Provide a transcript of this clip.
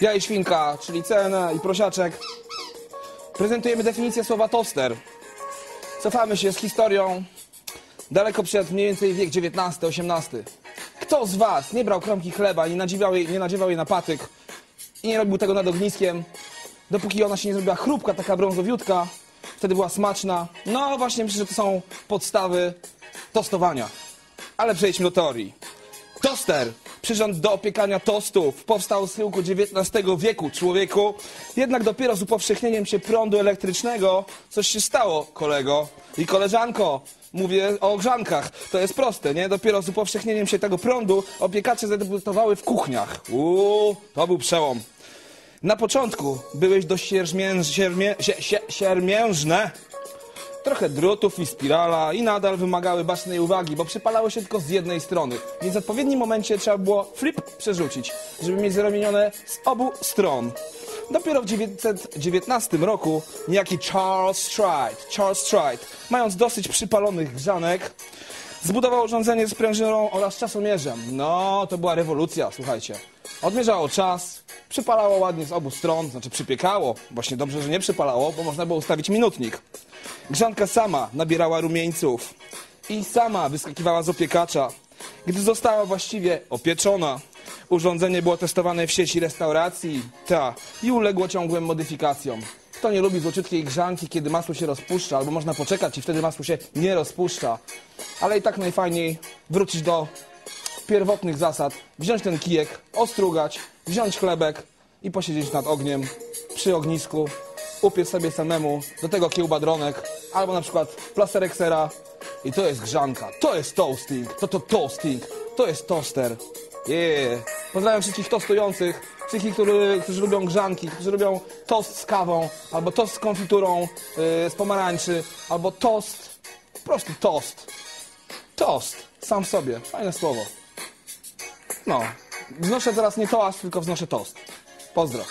Ja i świnka, czyli cena i prosiaczek. Prezentujemy definicję słowa toster. Cofamy się z historią daleko przed mniej więcej wiek XIX-XVIII. Kto z was nie brał kromki chleba, nie jej, nie nadziewał jej na patyk i nie robił tego nad ogniskiem, dopóki ona się nie zrobiła chrupka, taka brązowiutka, wtedy była smaczna. No właśnie myślę, że to są podstawy tostowania. Ale przejdźmy do teorii. Toster, przyrząd do opiekania tostów, powstał z chyłku XIX wieku człowieku. Jednak dopiero z upowszechnieniem się prądu elektrycznego coś się stało, kolego i koleżanko. Mówię o grzankach. To jest proste, nie? Dopiero z upowszechnieniem się tego prądu opiekacze zadebiutowały w kuchniach. Uuu, to był przełom. Na początku byłeś dość siermię, siermię, sie, sie, siermiężne. Trochę drutów i spirala i nadal wymagały bacznej uwagi, bo przypalały się tylko z jednej strony. Więc w odpowiednim momencie trzeba było flip przerzucić, żeby mieć zarumienione z obu stron. Dopiero w 1919 roku niejaki Charles Stride, Charles Stride, mając dosyć przypalonych grzanek, zbudował urządzenie z prężyną oraz czasomierzem. No, to była rewolucja, słuchajcie. Odmierzało czas, przypalało ładnie z obu stron, znaczy przypiekało. Właśnie dobrze, że nie przypalało, bo można było ustawić minutnik. Grzanka sama nabierała rumieńców i sama wyskakiwała z opiekacza. Gdy została właściwie opieczona, urządzenie było testowane w sieci restauracji, ta, i uległo ciągłym modyfikacjom. Kto nie lubi złoczytkiej grzanki, kiedy masło się rozpuszcza, albo można poczekać i wtedy masło się nie rozpuszcza. Ale i tak najfajniej wrócić do pierwotnych zasad, wziąć ten kijek, ostrugać, wziąć chlebek i posiedzieć nad ogniem, przy ognisku, upiec sobie samemu, do tego kiełbadronek, albo na przykład plasterek sera i to jest grzanka, to jest toasting, to to toasting, to jest toster. Yeah. Pozdrawiam wszystkich tostujących, wszystkich, którzy, którzy lubią grzanki, którzy lubią tost z kawą, albo tost z konfiturą yy, z pomarańczy, albo tost, po prostu tost. Tost, sam w sobie, fajne słowo. No, wznoszę teraz nie toast, tylko wznoszę tost. Pozdro.